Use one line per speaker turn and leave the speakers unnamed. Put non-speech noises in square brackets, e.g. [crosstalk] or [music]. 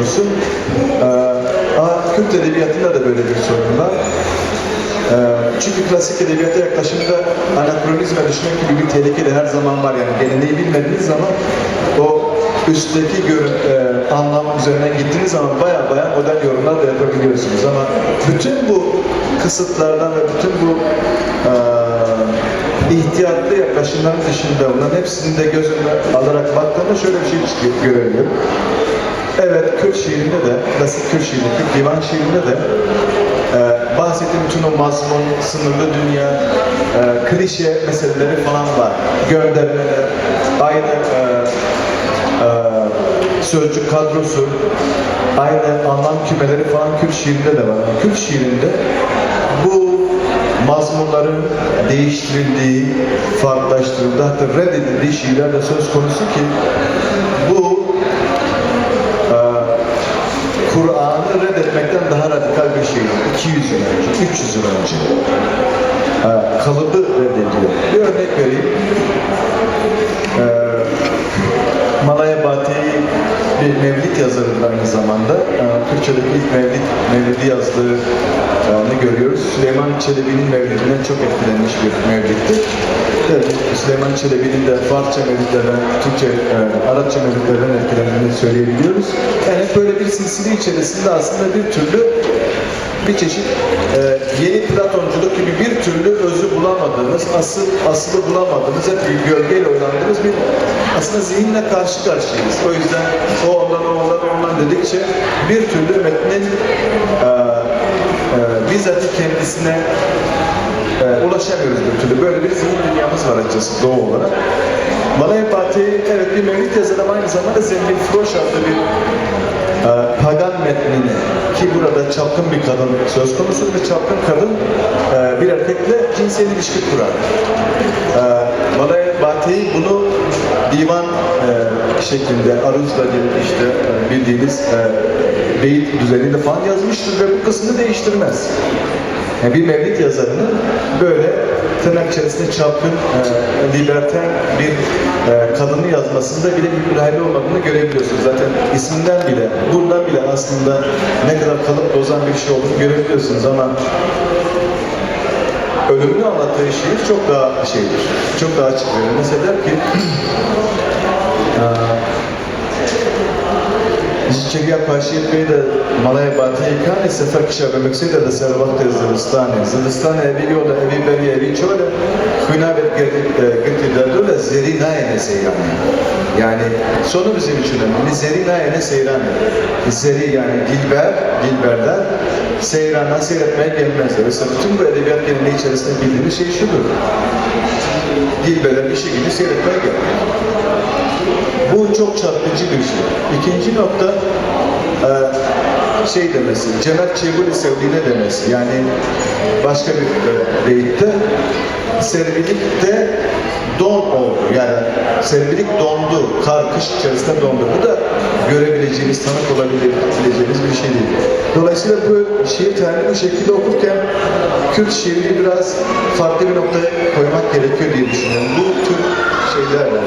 konusu. Ee, Kürt edebiyatında da böyle bir sorun var. Ee, çünkü klasik edebiyata yaklaşımda anakronizme düşmek gibi bir tehlike de her zaman var. Yani geleneği bilmediğiniz zaman o üstteki görün, e, anlam üzerinden gittiğiniz zaman baya baya modern yorumlar da yapabiliyorsunuz. Ama bütün bu kısıtlardan ve bütün bu e, ihtiyatlı yaklaşımların dışında bunların hepsini de göz önüne alarak baktığımda şöyle bir şey görebiliyorum. Evet, Kürt şiirinde de, klasik Kürt şiirinde, Kürt divan şiirinde de e, bahsettiğim bütün o mazmun, sınırlı dünya, e, klişe meseleleri falan var. Göndermeler, aynı e, e, sözcük kadrosu, aynı anlam kümeleri falan Kürt şiirinde de var. Kürt şiirinde bu mazmunların değiştirildiği, farklılaştırıldığı, hatta reddedildiği şiirler de söz konusu ki bu e, Kur'an'ı reddetmekten daha radikal bir şey. 200 yıl önce, 300 yıl önce e, kalıbı reddediyor. Bir örnek vereyim. E, Malaya Bati'yi bir mevlid yazarıdır aynı zamanda. E, Türkçedeki ilk mevlid, mevlidi yazdığını görüyoruz. Süleyman Çelebi'nin mevlidinden çok etkilenmiş bir mevliddir. Evet, Süleyman Çelebi'nin de Farsça mevlidlerden, Türkçe, e, Arapça mevlidlerden etkilendiğini söyleyebiliyoruz. Yani böyle bir silsile içerisinde aslında bir türlü bir çeşit e, yeni Platonculuk gibi bir türlü özü bulamadığımız, asıl aslı bulamadığımız, hep bir gölgeyle oynandığımız bir aslında zihinle karşı karşıyayız. O yüzden o ondan, o ondan, ondan dedikçe bir türlü metnin e, e, bizzat kendisine e, ulaşamıyoruz bir türlü. Böyle bir zihin dünyamız var açıkçası doğu olarak. Malaya Fatih, evet bir mevlid yazarı ama aynı zamanda Zembin Froş adlı bir e, pagan metnini ki burada çapkın bir kadın söz konusu ve çapkın kadın e, bir erkekle cinsel ilişki kurar. E, Malaya Fatih bunu divan e, şeklinde aruzla gelip işte e, bildiğiniz e, beyit düzeninde falan yazmıştır ve bu kısmını değiştirmez. Yani bir mevlid yazarının böyle tırnak içerisinde çapkın, e, liberten bir e, kadını yazmasında bile bir müdahale olmadığını görebiliyorsunuz. Zaten isminden bile, buradan bile aslında ne kadar kalıp bozan bir şey olduğunu görebiliyorsunuz ama ölümünü anlattığı şiir çok daha şeydir, çok daha açık verir. Mesela ki, [clears throat] Ziceriya Paşiyet Bey de Malaya Batiye kane sefer kişi bemekside de ser vakti Zıristane. Zıristane evi yola evi beri evi çöle hünavet gitti derdöle zeri nayene seyrane. Yani sonu bizim için önemli. Zeri nayene seyrane. Zeri yani Dilber, Dilber'den seyrana seyretmeye gelmezler. Mesela bütün bu edebiyat geleneği içerisinde bildiğimiz şey şudur. Dilber'in işi gibi seyretmeye gelmez. Bu çok çarpıcı bir şey. İkinci nokta e, şey demesi, Cemal Çevuli Sevdiğine demesi. Yani başka bir e, beyitte servilik de don oldu. Yani servilik dondu, kar kış içerisinde dondu. Bu da görebileceğimiz, tanık olabileceğimiz bir şey değil. Dolayısıyla bu şiir tarihini bu şekilde okurken Kürt şiirini biraz farklı bir noktaya koymak gerekiyor diye düşünüyorum. Bu tür şeylerle.